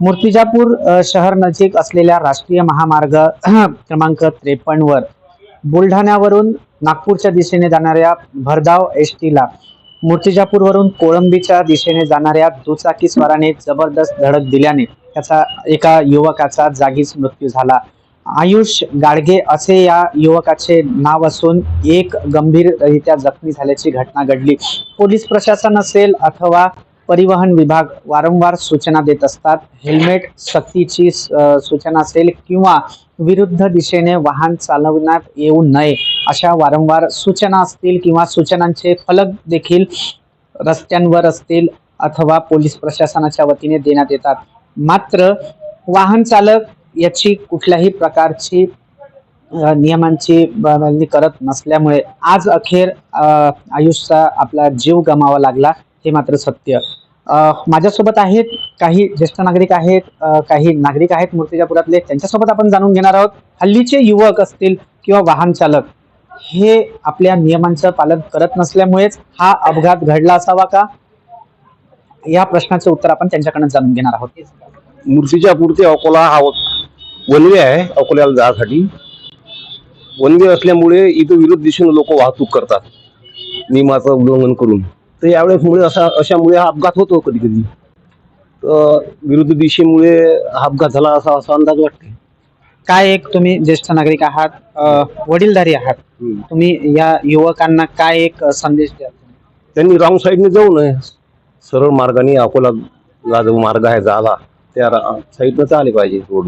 मूर्तिजापूर शहर नजीक असलेल्या राष्ट्रीय महामार्ग क्रमांक त्रेपन्न वर. बुलढाण्यावरून नागपूरच्या दिशेने जाणाऱ्या भरधाव एस टीला मूर्तिजापूरवरून कोळंबीच्या दिशेने जाणाऱ्या दुचाकी स्वाराने जबरदस्त धडक दिल्याने त्याचा एका युवकाचा जागीच मृत्यू झाला. आयुष गाडगे असे या युवकाचे नाव असून एक गंभीररित्या जखमी झाल्याची घटना घडली. पोलीस प्रशासन असेल अथवा परिवहन विभाग वारंवार सूचना देत असतात. हेल्मेट सक्तीची सूचना असेल किंवा विरुद्ध दिशेने वाहन चालवण्यात येऊ नये अशा वारंवार सूचना असतील किंवा सूचनांचे फलक देखील रस्त्यांवर असतील अथवा पोलीस प्रशासनाच्या वतीने देण्यात येतात. मात्र वाहन चालक याची कुठल्याही प्रकारची नियमांची करत नसल्यामुळे आज अखेर अ, आयुषचा आपला जीव गमावा लागला. हे मात्र सत्य. माझ्यासोबत आहेत काही ज्येष्ठ नागरिक आहेत काही नागरिक आहेत मूर्तिजापुरातले. त्यांच्यासोबत आपण जाणून घेणार आहोत हल्लीचे युवक असतील किंवा वाहन चालक हे आपल्या नियमांचं पालन करत नसल्यामुळेच हा अपघात घडला असावा का? या प्रश्नाचं उत्तर आपण त्यांच्याकडनं जाणून घेणार आहोत. मूर्तिजापूर ते अकोला हा वनवे आहे अकोल्याला जाण्यासाठी. वनवे असल्यामुळे इथं विरुद्ध दिशेने लोक वाहतूक करतात नियमाचं उल्लंघन करून. तर यावेळेस मुळे असा अशामुळे हा अपघात होतो कधी कधी विरुद्ध दिशेमुळे हा अपघात झाला असा असा अंदाज वाटते. काय एक तुम्ही ज्येष्ठ नागरिक आहात अ, वडीलधारी आहात. तुम्ही या युवकांना काय एक संदेश द्या त्यांनी रॉंग साईडने जाऊ नये सरळ मार्गाने अकोला ला जो मार्ग आहे झाला त्या साईडनं चालले पाहिजे रोड